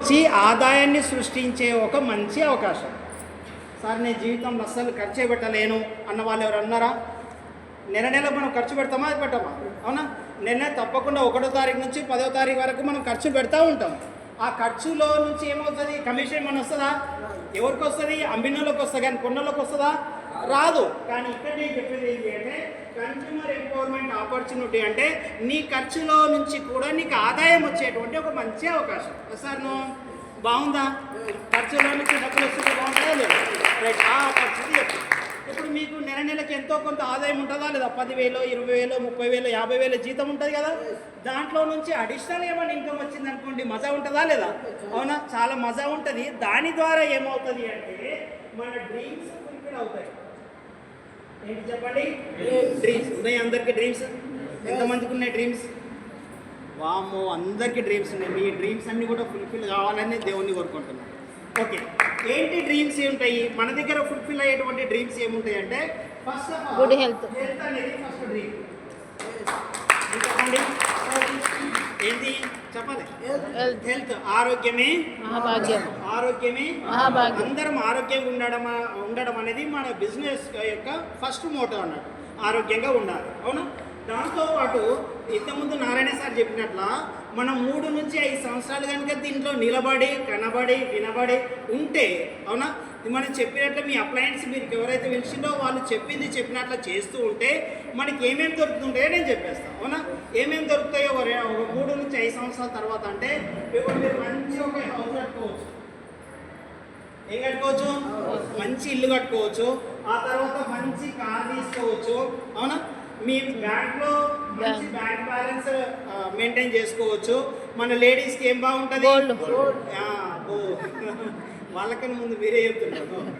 మంచి ఆదాయాన్ని సృష్టించే ఒక మంచి అవకాశం. సార్ నేను జీవితంలో అస్సలు ఖర్చు పెట్టలేను అన్న వాళ్ళు ఎవరు అన్నారా? నెల నెల మనం ఖర్చు పెడతామా? అది పెట్టమా? అవునా? నిన్న తప్పకుండా ఒకటో తారీఖు నుంచి పదో తారీఖు వరకు మనం ఖర్చు పెడతా ఉంటాం. ఆ ఖర్చులో నుంచి ఏమవుతుంది? కమిషన్ మన వస్తుందా? ఎవరికి వస్తుంది? అమ్మినోళ్ళకి వస్తుంది కానీ కొన్నోళ్ళకి వస్తుందా? రాదు. కానీ ఇక్కడ నేను చెప్పేది ఏంటి అంటే కన్స్యూమర్ ఎంపవర్మెంట్ ఆపర్చునిటీ అంటే నీ ఖర్చులో నుంచి కూడా నీకు ఆదాయం వచ్చేటువంటి ఒక మంచి అవకాశం. సార్ నువ్వు బాగుందా? ఖర్చులో నుంచి డబ్బులు వస్తుంటే బాగుంటుందా లేదు? రైట్ ఆ ఆపర్చునిటీ చెప్పు. ఇప్పుడు మీకు నెల నెలకి ఎంతో కొంత ఆదాయం ఉంటుందా లేదా? పదివేలు ఇరవై వేలు ముప్పై వేలు యాభై వేలు జీతం ఉంటుంది కదా? దాంట్లో నుంచి అడిషనల్ ఏమైనా ఇన్కమ్ వచ్చింది అనుకోండి మజా ఉంటుందా లేదా? అవునా? చాలా మజా ఉంటుంది. దాని ద్వారా ఏమవుతుంది అంటే మన డ్రీమ్స్ ఫుల్ఫిల్ అవుతాయి. ఏంటి చెప్పండి? డ్రీమ్స్ ఉన్నాయి అందరికీ డ్రీమ్స్ ఎంతమందికి ఉన్నాయి డ్రీమ్స్ వామ్మో అందరికీ డ్రీమ్స్ ఉన్నాయి. మీ డ్రీమ్స్ అన్నీ కూడా ఫుల్ఫిల్ కావాలని దేవుణ్ణి కోరుకుంటున్నాను. ఓకే ఏంటి డ్రీమ్స్ ఉంటాయి మన దగ్గర ఫుల్ఫిల్ అయ్యేటువంటి డ్రీమ్స్ ఏముంటాయి అంటే ఫస్ట్ ఆఫ్ health. హెల్త్ అనేది ఫస్ట్ డ్రీమ్ చెప్పండి. ఏంటి చెప్పాలి. హెల్త్ ఆరోగ్యమే? మహాభాగ్యం. ఆరోగ్యమే? మహాభాగ్యం. అందరం ఆరోగ్యంగా ఉండడం ఉండడం అనేది మన బిజినెస్ యొక్క ఫస్ట్ మోటో అన్నట్టు. ఆరోగ్యంగా ఉండాలి. అవునా? దాంతోపాటు ఇంతకుముందు నారాయణ సార్ చెప్పినట్ల మనం మూడు నుంచి ఐదు సంవత్సరాలు కనుక దీంట్లో నిలబడి కనబడి వినబడి ఉంటే అవునా? మనం చెప్పినట్లు మీ అప్లయన్స్ మీరు ఎవరైతే పిలిచిండో వాళ్ళు చెప్పింది చెప్పినట్లు చేస్తూ ఉంటే మనకి ఏమేమి దొరుకుతుంటాయో నేను చెప్పేస్తాను అవునా? ఏమేమి దొరుకుతాయో ఒక మూడు నుంచి ఐదు సంవత్సరాల తర్వాత అంటే మీరు మంచి ఒక హౌస్ కట్టుకోవచ్చు. ఏం కట్టుకోవచ్చు? మంచి ఇల్లు కట్టుకోవచ్చు. ఆ తర్వాత మంచి కార్ తీసుకోవచ్చు అవునా? మీ బ్యాంక్లో మంచి బ్యాంక్ బ్యాలెన్స్ మెయింటైన్ చేసుకోవచ్చు. మన లేడీస్కి ఏం బాగుంటుంది. వాళ్ళకన్నా ముందు మీరే చెప్తున్నారు.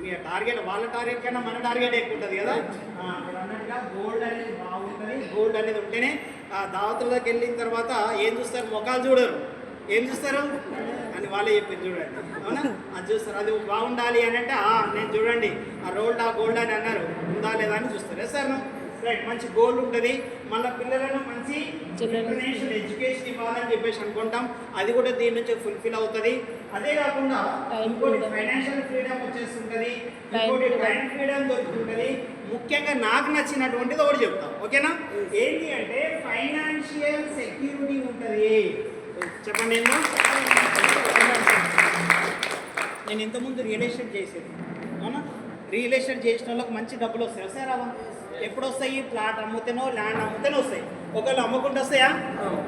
మీ టార్గెట్ వాళ్ళ టార్గెట్ కన్నా మన టార్గెట్ ఎక్కువ ఉంటుంది కదా? అన్నట్టుగా గోల్డ్ అనేది బాగుంటుంది. గోల్డ్ అనేది ఉంటేనే ఆ దావతుల్లోకి వెళ్ళిన తర్వాత ఏం చూస్తారు? ముఖాలు చూడరు. ఏం చూస్తారు? అని వాళ్ళే చెప్పింది చూడండి. అవునా? అది చూస్తారు. అది బాగుండాలి అని అంటే "ఆ, నేను చూడండి. ఆ రోల్డ్ ఆ గోల్డ్ అని అన్నారు. ఉందా లేదా అని చూస్తారు. సార్ రైట్ మంచి గోల్డ్ ఉంటుంది. మళ్ళీ పిల్లలను మంచి. ఇంటర్నేషనల్ ఎడ్యుకేషన్ ఇవ్వాలని చెప్పేసి అనుకుంటాం. అది కూడా దీని నుంచి ఫుల్ఫిల్ అవుతుంది. అదే కాకుండా ఇంకోటి. ఫైనాన్షియల్ ఫ్రీడమ్ వచ్చేస్తుంటుంది. ఇంకోటి. టైం ఫ్రీడమ్ దొరుకుతుంటుంది. ముఖ్యంగా నాకు నచ్చినటువంటిది ఒకటి చెప్తాం. ఓకేనా? ఏంటి అంటే ఫైనాన్షియల్ సెక్యూరిటీ ఉంటుంది. చెప్పండి నేను ఇంతకుముందు రియల్ ఎస్టేట్ చేసేది. అవునా? రియల్ ఎస్టేట్ చేసిన వాళ్ళకి మంచి డబ్బులు వస్తాయి? వస్తాయి రావా? ఎప్పుడు వస్తాయి ప్లాట్ అమ్ముతేనో ల్యాండ్ అమ్ముతేనో వస్తాయి. ఒకవేళ అమ్ముకుంటూ వస్తాయా?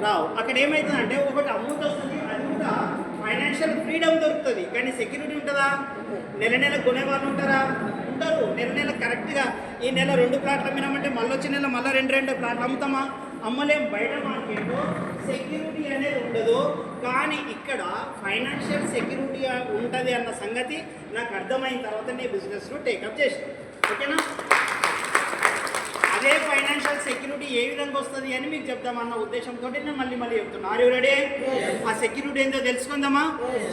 రావు. అక్కడ ఏమవుతుందంటే ఒకటి అమ్ముతూ వస్తుంది అది కూడా ఫైనాన్షియల్ ఫ్రీడమ్ దొరుకుతుంది. కానీ సెక్యూరిటీ ఉంటుందా? నెల నెల కొనేవాళ్ళు ఉంటారా? ఉంటారు నెల నెల కరెక్ట్గా ఈ నెల రెండు ప్లాట్లు అమ్మినామంటే మళ్ళీ వచ్చే నెల మళ్ళీ రెండు రెండు ప్లాట్లు అమ్ముతామా? అమ్మలేం. బయట మార్కెట్లో సెక్యూరిటీ అనేది ఉండదు. కానీ ఇక్కడ ఫైనాన్షియల్ సెక్యూరిటీ ఉంటుంది అన్న సంగతి నాకు అర్థమైన తర్వాత నేను బిజినెస్లో టేకప్ చేసాను. ఓకేనా? అదే ఫైనాన్షియల్ సెక్యూరిటీ ఏ విధంగా వస్తుంది అని మీకు చెప్తామన్న ఉద్దేశంతో నేను మళ్ళీ మళ్ళీ చెప్తున్నా. ఆర్ యూ రెడీ ఆ సెక్యూరిటీ ఏంటో తెలుసుకుందామా?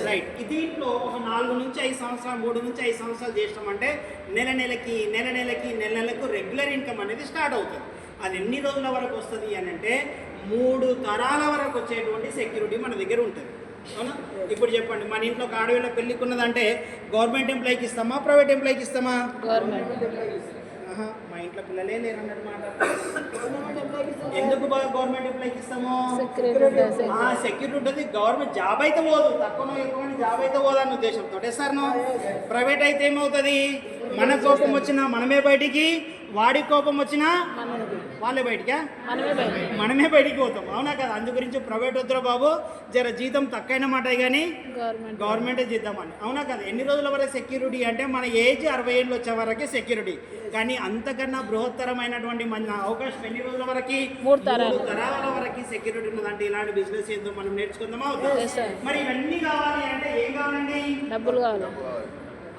రైట్ దీంట్లో ఒక నాలుగు నుంచి ఐదు సంవత్సరాలు మూడు నుంచి ఐదు సంవత్సరాలు చేసినామంటే నెల నెలకి నెల నెలకి నెల నెలకు రెగ్యులర్ ఇన్కమ్ అనేది స్టార్ట్ అవుతుంది. అది ఎన్ని రోజుల వరకు వస్తుంది అని అంటే మూడు తరాల వరకు వచ్చేటువంటి సెక్యూరిటీ మన దగ్గర ఉంటుంది. అవునా? ఇప్పుడు చెప్పండి మన ఇంట్లో ఒక ఆడవిళ్ళ పెళ్ళికి ఉన్నదంటే గవర్నమెంట్ ఎంప్లాయీకి ఇస్తామా ప్రైవేట్ ఎంప్లాయీకి ఇస్తామా? గవర్నమెంట్ ఆహా, మా ఇంట్లో పిల్లలే లేరు అన్నమాట ఎందుకు బాగా గవర్నమెంట్ ఎంప్లాయీకి ఇస్తాము? సెక్యూరిటీ ఆ సెక్యూరిటీ ఉంటుంది. గవర్నమెంట్ జాబ్ అయితే పోదు. తక్కువ ఎక్కువ జాబ్ అయితే పోదు అన్న ఉద్దేశంతో. సార్ ప్రైవేట్ అయితే ఏమవుతుంది? మన కోపం వచ్చినా మనమే బయటికి వాడి కోపం వచ్చినా వాళ్ళే బయటికా? మనమే బయట మనమే బయటికి పోతాం. అవునా కదా? అందు గురించి ప్రైవేట్ వద్దురా బాబు. జర జీతం తక్కువైన మాట కానీ గవర్నమెంట్. చేద్దామని. అవునా కదా? ఎన్ని రోజుల వరకు సెక్యూరిటీ అంటే మన ఏజ్ అరవై ఏళ్ళు వచ్చే వరకే సెక్యూరిటీ కానీ అంతకన్నా బృహత్తరమైనటువంటి మన అవకాశం ఎన్ని రోజుల వరకు? మూడు తరాలు. వరకు సెక్యూరిటీ ఉన్నదంటే ఇలాంటి బిజినెస్ ఏందో మనం నేర్చుకుందామా. మరి ఇవన్నీ కావాలి అంటే ఏం కావాలండి? డబ్బులు కావాలి.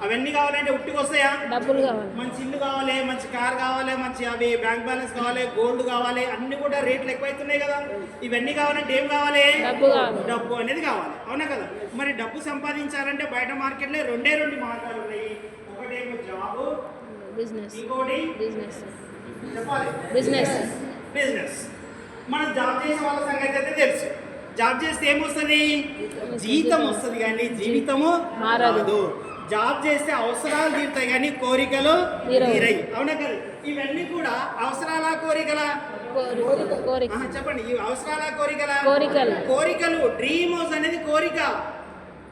అవన్నీ కావాలంటే ఉట్టికి వస్తాయా డబ్బులు కావాలి. మంచి ఇల్లు కావాలి మంచి కార్ కావాలి మంచి అవి బ్యాంక్ బ్యాలెన్స్ కావాలి గోల్డ్ కావాలి అన్ని కూడా రేట్లు ఎక్కువైతున్నాయి కదా. ఇవన్నీ కావాలంటే ఏం కావాలి? డబ్బు అనేది కావాలి. అవునా కదా? మరి డబ్బు సంపాదించాలంటే బయట మార్కెట్లో రెండే రెండు మార్గాలు ఉన్నాయి. ఒకటేమో జాబ్ బిజినెస్. ఇంకోటి బిజినెస్. చెప్పాలి. బిజినెస్. బిజినెస్. మనం జాబ్ చేసే వాళ్ళ సంగతి అయితే తెలుసు. జాబ్ చేస్తే ఏమొస్తుంది? జీతం వస్తుంది. కానీ జీవితము మారదు. జాబ్ చేస్తే అవసరాలు తీరుతాయి కానీ కోరికలు. తీరయి. అవునా కదా? ఇవన్నీ కూడా అవసరాల కోరికల చెప్పండి. ఈ అవసరాల కోరికల కోరికలు. కోరికలు. డ్రీమ్ హౌస్ అనేది కోరిక.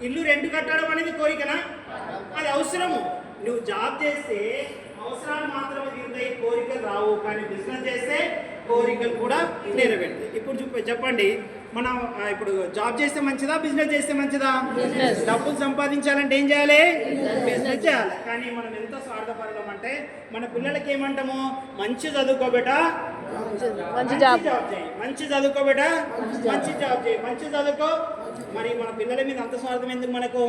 ఇల్లు రెంట్ కట్టడం అనేది కోరికనా? అది అవసరము. నువ్వు జాబ్ చేస్తే అవసరాలు మాత్రమే తీరుతాయి కోరికలు రావు కానీ బిజినెస్ చేస్తే కోరికలు కూడా నెరవేరుతాయి. ఇప్పుడు చూప చెప్పండి. మనం ఇప్పుడు జాబ్ చేస్తే మంచిదా బిజినెస్ చేస్తే మంచిదా. డబ్బులు సంపాదించాలంటే ఏం చేయాలి? బిజినెస్. చేయాలి. కానీ మనం ఎంత స్వార్థపరులం అంటే మన పిల్లలకి ఏమంటాము? మంచి చదువుకోబెట. మంచి జాబ్. చేయి. మంచి చదువుకోబెట. మంచి జాబ్. చేయి. మంచి చదువుకో. మరి మన పిల్లల మీద అంత స్వార్థం ఎందుకు మనకు?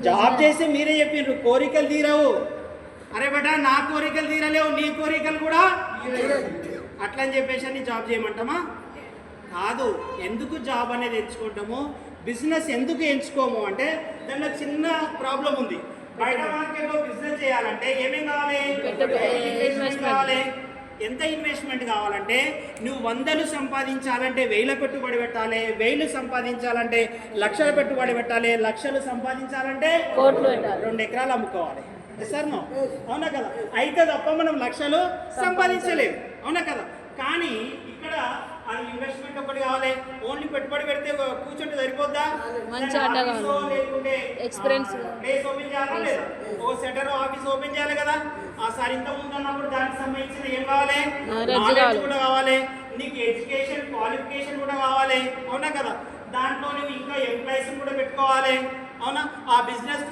జాబ్ చేస్తే మీరే చెప్పిండ్రు కోరికలు తీరవు. అరే బేటా నా కోరికలు తీరలేవు నీ కోరికలు కూడా అట్లా అని చెప్పేసి అని జాబ్ చేయమంటామా? కాదు ఎందుకు జాబ్ అనేది ఎంచుకుంటాము బిజినెస్ ఎందుకు ఎంచుకోము అంటే దాంట్లో చిన్న ప్రాబ్లం ఉంది. బయట మార్కెట్లో బిజినెస్ చేయాలంటే ఏమేం కావాలి? ఇన్వెస్ట్మెంట్ ఎంత ఇన్వెస్ట్మెంట్ కావాలంటే నువ్వు వందలు సంపాదించాలంటే వేల పెట్టుబడి పెట్టాలి వేలు సంపాదించాలంటే లక్షల పెట్టుబడి పెట్టాలి లక్షలు సంపాదించాలంటే రెండు ఎకరాలు అమ్ముకోవాలి. సార్ నో అవునా కదా? అయితే తప్ప మనం లక్షలు సంపాదించలేము అవునా కదా? కానీ ఇక్కడ అది ఇన్వెస్ట్మెంట్ ఒకటి కావాలి. ఓన్లీ పెట్టుబడి పెడితే కూర్చుంటే సరిపోద్దా? మంచి లేకుంటే. ప్లేస్ ఓపెన్ చేయాలా లేదా? ఓ సెటర్ ఆఫీస్ ఓపెన్ చేయాలి కదా? ఆ సార్ ఇంత ముందు అన్నప్పుడు దానికి సంబంధించిన ఏం కావాలి? కావాలి. కూడా కావాలి. నీకు ఎడ్యుకేషన్ క్వాలిఫికేషన్ కూడా కావాలి. అవునా కదా? దాంట్లో నువ్వు ఇంకా ఎంప్లాయీస్ కూడా పెట్టుకోవాలి. అవునా? ఆ బిజినెస్